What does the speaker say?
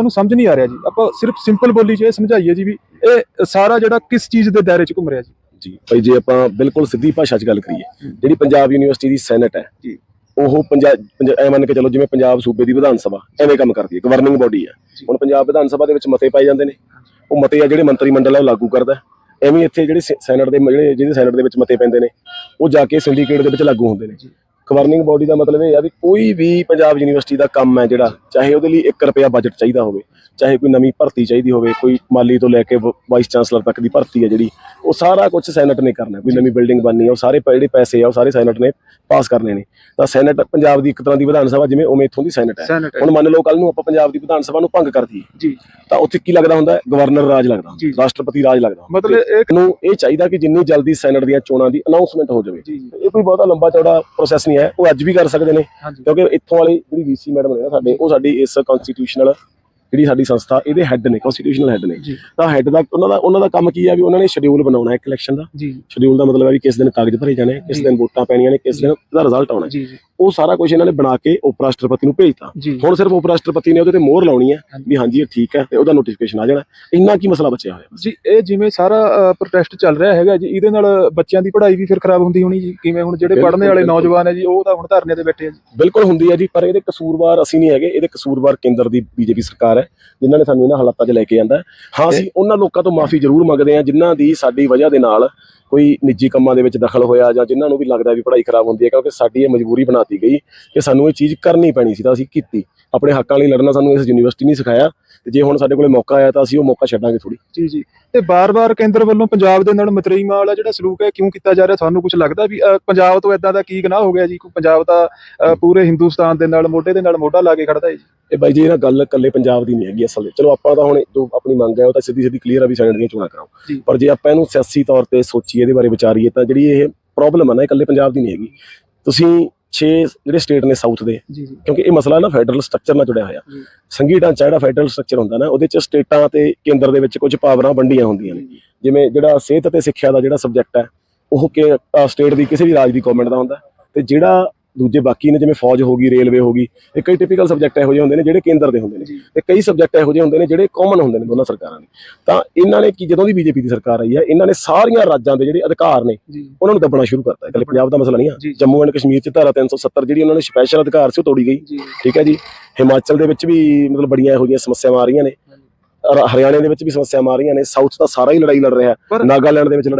ਸਾਨੂੰ ਸਮਝ ਨਹੀਂ ਆ ਰਿਹਾ ਜੀ ਆਪਾਂ ਸਿਰਫ ਸਿੰਪਲ ਬੋਲੀ 'ਚ ਇਹ ਸਮਝਾਈਏ ਜੀ ਵੀ ਇਹ ਸਾਰਾ ਜਿਹੜਾ ਕਿਸ ਚੀਜ਼ ਦੇ ਦਾਇਰੇ 'ਚ ਘੁੰਮ ਰਿਹਾ ਜੀ ਜੀ ਭਾਈ ਜੇ ਆਪਾਂ ਬਿਲਕੁਲ ਸਿੱਧੀ ਭਾਸ਼ਾ 'ਚ ਗੱਲ ਕਰੀਏ ਜਿਹੜੀ ਪੰਜਾਬ ਯੂਨੀਵਰਸਿਟੀ ਦੀ ਸੈਨੇਟ ਹੈ ਜੀ। ਉਹ ਪੰਜਾਬ ਪੰਜ- ਐ ਮੰਨ ਕੇ ਚਲੋ ਜਿਵੇਂ ਪੰਜਾਬ ਸੂਬੇ ਦੀ ਵਿਧਾਨ ਸਭਾ ਐਵੇਂ ਕੰਮ ਕਰਦੀ ਹੈ ਗਵਰਨਿੰਗ ਬੋਡੀ ਹੈ। ਹੁਣ ਪੰਜਾਬ ਵਿਧਾਨ ਸਭਾ ਦੇ ਵਿੱਚ ਮਤੇ ਪਾਏ ਜਾਂਦੇ ਨੇ ਉਹ ਮਤੇ ਆ ਜਿਹੜੇ ਮੰਤਰੀ ਮੰਡਲ ਹੈ ਉਹ ਲਾਗੂ ਕਰਦਾ। ਐਵੇਂ ਇੱਥੇ ਜਿਹੜੇ ਸੈਨੇਟ ਦੇ ਜਿਹੜੇ ਜਿਹਦੇ ਸੈਨੇਟ ਦੇ ਵਿੱਚ ਮਤੇ ਪੈਂਦੇ ਨੇ ਉਹ ਜਾ ਕੇ ਸਿੰਡੀਕੇਟ ਦੇ ਵਿੱਚ ਲਾਗੂ ਹੁੰਦੇ ਨੇ। ਗਵਰਨਿੰਗ ਬੋਡੀ ਦਾ ਮਤਲਬ ਇਹ ਆ ਵੀ ਕੋਈ ਵੀ ਪੰਜਾਬ ਯੂਨੀਵਰਸਿਟੀ ਦਾ ਕੰਮ ਹੈ ਜਿਹੜਾ ਚਾਹੇ ਉਹਦੇ ਲਈ 1 ਰੁਪਿਆ ਬਜਟ ਚਾਹੀਦਾ ਹੋਵੇ ਚਾਹੇ ਕੋਈ ਨਵੀਂ ਭਰਤੀ ਚਾਹੀਦੀ ਹੋਵੇ ਕੋਈ ਮਾਲੀ ਤੋਂ ਲੈ ਕੇ ਵਾਈਸ ਚਾਂਸਲਰ ਤੱਕ ਦੀ ਭਰਤੀ ਹੈ ਜਿਹੜੀ ਉਹ ਸਾਰਾ ਕੁਝ ਸੈਨੇਟ ਨੇ ਕਰਨਾ ਕੋਈ ਨਵੀਂ ਬਿਲਡਿੰਗ ਬਣਨੀ ਹੈ ਉਹ ਸਾਰੇ ਜਿਹੜੇ ਪੈਸੇ ਆ ਉਹ ਸਾਰੇ ਸੈਨੇਟ ਨੇ ਪਾਸ ਕਰਨੇ ਨੇ। ਤਾਂ ਸੈਨੇਟ ਪੰਜਾਬ ਦੀ ਇੱਕ ਤਰ੍ਹਾਂ ਦੀ ਵਿਧਾਨ ਸਭਾ ਜਿਵੇਂ ਉਵੇਂ ਇੱਥੋਂ ਦੀ ਸੈਨੇਟ ਹੈ। ਹੁਣ ਮੰਨ ਲਓ ਕੱਲ ਨੂੰ ਆਪਾਂ ਪੰਜਾਬ ਦੀ ਵਿਧਾਨ ਸਭਾ ਨੂੰ ਭੰਗ ਕਰ ਦਈਏ। ਜੀ। ਤਾਂ ਉੱਥੇ ਕੀ ਲੱਗਦਾ ਹੁੰਦਾ ਹੈ? ਗਵਰਨਰ ਰਾਜ ਲੱਗਦਾ ਰਾਸ਼ਟਰਪਤੀ ਰਾਜ ਲੱਗਦਾ। ਮਤਲਬ ਇਹ ਨੂੰ ਇਹ ਚਾਹੀਦਾ ਕਿ ਜਿੰਨੀ ਜਲਦੀ ਸੈਨੇਟ ਦੀਆਂ ਚੋਣਾਂ ਦੀ ਅਨਾਉਂਸਮੈਂਟ ਹੋ ਜਾਵੇ। ਇਹ ਕੋਈ ਬਹੁਤਾ ਲੰਬਾ ਚੌੜਾ ਪ੍ਰੋਸੈਸ ਨਹੀਂ ਹੈ ਉਹ ਅੱਜ ਵੀ ਕਰ ਸਕਦੇ ਨੇ ਕਿਉਂਕਿ ਇੱਥੋਂ ਵਾਲੀ ਜਿਹੜੀ ਵੀਸੀ ਮੈਡਮ ਨੇ ਨਾ ਸਾਡੇ ਉਹ ਸਾਡੀ ਇਸ ਕਨਸਟੀਟਿਊਸ਼ਨਲ ਜਿਹੜੀ ਸਾਡੀ ਸੰਸਥਾ ਇਹਦੇ ਹੈੱਡ ਨੇ ਕਨਸਟੀਟਿਊਸ਼ਨਲ ਹੈੱਡ ਨੇ। ਤਾਂ ਹੈੱਡ ਦਾ ਉਹਨਾਂ ਦਾ ਉਹਨਾਂ ਦਾ ਕੰਮ ਕੀ ਹੈ ਵੀ ਉਹਨਾਂ ਨੇ ਸ਼ਡਿਊਲ ਬਣਾਉਣਾ ਹੈ ਇੱਕ ਇਲੈਕਸ਼ਨ ਦਾ। ਜੀ। ਸ਼ਡਿਊਲ ਦਾ ਮਤਲਬ ਹੈ ਵੀ ਕਿਸ ਦਿਨ ਕਾਗਜ਼ ਭਰੇ ਜਾਣੇ ਕਿਸ। ਦਿਨ ਵੋਟਾਂ ਪੈਣੀਆਂ ਨੇ ਕਿਸ ਦਿਨ ਉਹਦਾ ਰਿਜ਼ਲਟ ਆਉਣਾ। ਉਹ ਸਾਰਾ ਕੁਝ ਇਹਨਾਂ ਨੇ ਬਣਾ ਕੇ ਉਪ ਰਾਸ਼ਟਰਪਤੀ ਨੂੰ ਭੇਜਤਾ। ਹੁਣ ਸਿਰਫ ਉਪ ਰਾਸ਼ਟਰਪਤੀ ਨੇ ਉਹਦੇ ਤੇ ਮੋਹਰ ਲਾਉਣੀ ਹੈ। ਵੀ ਹਾਂਜੀ ਇਹ ਠੀਕ ਹੈ ਤੇ ਉਹਦਾ ਨੋਟੀਫਿਕੇਸ਼ਨ ਆ ਜਾਣਾ। ਇੰਨਾ ਕੀ ਮਸਲਾ ਬਚਿਆ ਹੋਇਆ ਜੀ ਇਹ ਜਿਵੇਂ ਸਾਰਾ ਪ੍ਰੋਟੈਸਟ ਚੱਲ ਰਿਹਾ ਹੈਗਾ ਜੀ ਇਹਦੇ ਨਾਲ ਬੱਚਿਆਂ ਦੀ ਪੜ੍ਹਾਈ ਵੀ ਫਿਰ ਖਰਾਬ ਹੁੰਦੀ ਹੋਣੀ ਜੀ। ਕਿਵੇਂ ਹੁਣ ਜਿਹੜੇ ਪੜ੍ਹਨੇ ਵਾਲੇ। ਨੌਜਵਾਨ ਹੈ ਜੀ ਉਹ ਤਾਂ ਹੁਣ ਧਰਨੇ ਤੇ ਬੈਠੇ ਆ ਜੀ। ਬਿਲਕੁਲ ਹੁੰਦੀ ਹੈ ਜੀ ਪਰ ਇਹਦੇ ਕਸੂਰਵਾਰ ਅਸੀਂ ਨਹੀਂ ਹੈਗੇ। ਇਹਦੇ ਕਸੂਰਵਾਰ ਕੇਂਦਰ ਦੀ ਬੀਜੇਪੀ ਸਰਕਾਰ ਹੈ ਜਿਨ੍ਹਾਂ ਨੇ ਸਾਨੂੰ ਇਹਨਾਂ ਹਾਲਾਤਾਂ 'ਚ ਲੈ ਕੇ ਆਂਦਾ ਹਾਂ। ਅਸੀਂ ਉਹਨਾਂ ਲੋਕਾਂ ਤੋਂ ਮਾਫੀ ਜ਼ਰੂਰ ਮੰਗਦੇ ਹਾਂ ਜਿਨ੍ਹਾਂ ਦੀ ਸਾਡੀ ਵਜ੍ਹਾ ਦੇ ਨਾਲ ਕੋਈ ਨਿੱਜੀ ਕੰਮਾਂ ਦੇ ਵਿੱਚ ਦਖਲ ਹੋਇਆ ਜਾਂ ਜਿਨ੍ਹਾਂ ਨੂੰ ਵੀ ਲੱਗਦਾ ਵੀ ਪੜ੍ਹਾਈ ਖਰਾਬ ਹੁੰਦੀ ਹੈ ਕਿਉਂਕਿ ਸਾਡੀ ਇਹ ਮਜਬੂਰੀ ਬਣਾਤੀ ਗਈ ਕਿ ਸਾਨੂੰ ਇਹ ਚੀਜ਼ ਕਰਨੀ ਪੈਣੀ ਸੀ ਤਾਂ ਅਸੀਂ ਕੀਤੀ। ਆਪਣੇ ਹੱਕਾਂ ਲਈ ਲੜਨਾ ਸਾਨੂੰ ਇਸ ਯੂਨੀਵਰਸਿਟੀ ਨੇ ਸਿਖਾਇਆ ਤੇ ਜੇ ਹੁਣ ਸਾਡੇ ਕੋਲੇ ਮੌਕਾ ਆਇਆ ਤਾਂ ਅਸੀਂ ਉਹ ਮੌਕਾ ਛੱਡਾਂਗੇ ਥੋੜੀ ਜੀ ਜੀ। ਤੇ ਬਾਰ-ਬਾਰ ਕੇਂਦਰ ਵੱਲੋਂ ਪੰਜਾਬ ਦੇ ਨਾਲ ਮਤਰੀਮ ਵਾਲਾ ਜਿਹੜਾ ਸਲੂਕ ਹੈ ਕਿਉਂ ਕੀਤਾ ਜਾ ਰਿਹਾ? ਤੁਹਾਨੂੰ ਕੁਝ ਲੱਗਦਾ ਵੀ ਪੰਜਾਬ ਤੋਂ ਇਦਾਂ ਦਾ ਕੀ ਗੁਨਾਹ ਹੋ ਗਿਆ ਜੀ? ਕੋਈ ਪੰਜਾਬ ਅ, ਪੂਰੇ ਹਿੰਦੁਸਤਾਨ ਦੇ ਨਾਲ ਮੋਢੇ ਦੇ ਨਾਲ ਮੋਢਾ ਲਾ ਕੇ ਖੜਦਾ ਹੈ ਜੀ। ਇਹ ਬਾਈ ਜੀ ਇਹ ਨਾ ਗੱਲ ਇਕੱਲੇ ਪੰਜਾਬ ਦੀ ਨਹੀਂ ਹੈਗੀ ਅਸਲ ਵਿੱਚ। ਚਲੋ ਆਪਾਂ ਤਾਂ ਹੁਣ ਜੋ ਆਪਣੀ ਮੰਗ ਹੈ ਉਹ ਤਾਂ ਸਿੱਧੀ ਸਿੱਧੀ ਕਲੀਅਰ ਆ ਵੀ ਸੈਨੇਟ ਦੀਆਂ ਚੋਣਾਂ ਕਰਾਓ। ਪਰ ਜੇ ਆਪਾਂ ਇਹਨੂੰ ਸਿਆਸੀ ਤੌਰ ਤੇ ਸੋਚੀਏ ਇਹਦੇ ਬਾਰੇ ਵਿਚਾਰੀਏ ਤਾਂ ਜਿਹੜੀ ਇਹ ਪ੍ਰੋਬਲਮ ਹੈ ਨਾ ਇਹ ਇਕੱਲੇ ਪੰਜਾਬ ਦੀ ਨਹੀਂ ਹੈਗੀ। ਤੁਸੀਂ 6 ਜਿਹੜੇ ਸਟੇਟ ਨੇ ਸਾਊਥ ਦੇ ਕਿਉਂਕਿ ਇਹ ਮਸਲਾ ਨਾ ਫੈਡਰਲ ਸਟਰਕਚਰ ਨਾਲ ਜੁੜਿਆ ਹੋਇਆ। ਸੰਘੀ ਢਾਂਚਾ ਜਿਹੜਾ ਫੈਡਰਲ ਸਟਰਕਚਰ ਹੁੰਦਾ ਨਾ ਉਹਦੇ ਚ ਸਟੇਟਾਂ ਤੇ ਕੇਂਦਰ ਦੇ ਵਿੱਚ ਕੁਝ ਪਾਵਰਾਂ ਵੰਡੀਆਂ ਹੁੰਦੀਆਂ ਨੇ। ਜਿਵੇਂ ਜਿਹੜਾ ਸਿਹਤ ਅਤੇ ਸਿੱਖਿਆ ਦਾ ਜਿਹੜਾ ਸਬਜੈਕਟ ਹੈ ਉਹ ਕਿ ਸਟੇਟ ਦੀ ਕਿਸੇ ਵੀ ਰਾਜ ਦੀ ਗਵਰਨਮੈਂਟ ਦਾ ਹੁੰਦਾ। ਤੇ ਜਿਹੜਾ ਦੂਜੇ ਬਾਕੀ ਨੇ ਜਿਵੇਂ ਫੌਜ ਹੋ ਗਈ ਰੇਲਵੇ ਹੋ ਗਈ ਇਹ ਕਈ ਟਿਪੀਕਲ ਸਬਜੈਕਟ ਇਹੋ ਜਿਹੇ ਹੁੰਦੇ ਨੇ ਜਿਹੜੇ ਕੇਂਦਰ ਦੇ ਹੁੰਦੇ ਨੇ ਤੇ ਕਈ ਸਬਜੈਕਟ ਇਹੋ ਜਿਹੇ ਹੁੰਦੇ ਨੇ ਜਿਹੜੇ ਕਾਮਨ ਹੁੰਦੇ ਨੇ ਦੋਨਾਂ ਸਰਕਾਰਾਂ ਦੇ। ਤਾਂ ਇਹਨਾਂ ਨੇ ਕੀ ਜਦੋਂ ਦੀ ਬੀਜੇਪੀ ਦੀ ਸਰਕਾਰ ਆਈ ਹੈ ਇਹਨਾਂ ਨੇ ਸਾਰੀਆਂ ਰਾਜਾਂ ਦੇ ਜਿਹੜੇ ਅਧਿਕਾਰ ਨੇ ਉਹਨਾਂ ਨੂੰ ਦੱਬਣਾ ਸ਼ੁਰੂ ਕਰਤਾ। ਇਕੱਲੇ ਪੰਜਾਬ ਦਾ ਮਸਲਾ ਨਹੀਂ ਆ। ਜੰਮੂ ਐਂਡ ਕਸ਼ਮੀਰ ਚ ਧਾਰਾ 370 ਜਿਹੜੀ ਉਹਨਾਂ ਨੇ ਸਪੈਸ਼ਲ ਅਧਿਕਾਰ ਸੀ ਉਹ ਤੋੜੀ ਗਈ। ਠੀਕ ਹੈ ਜੀ। ਹਿਮਾਚਲ ਦੇ ਵਿੱਚ ਵੀ ਮਤਲਬ ਬੜੀਆਂ ਇਹੋ ਜਿਹੀਆਂ ਸਮੱਸਿਆਵਾਂ ਆ ਰਹੀਆਂ ਨੇ। ਹਰਿਆਣੇ ਦੇ ਵਿੱਚ ਵੀ ਸਮੱਸਿਆਵਾਂ ਆ ਰਹੀਆਂ ਨੇ। ਸਾਊਥ ਤਾਂ ਸਾਰਾ ਹੀ ਲੜਾਈ ਲੜ ਰਿਹਾ। ਨਾਗਾਲੈਂਡ ਦੇ ਵਿੱਚ ਲੜਾਈ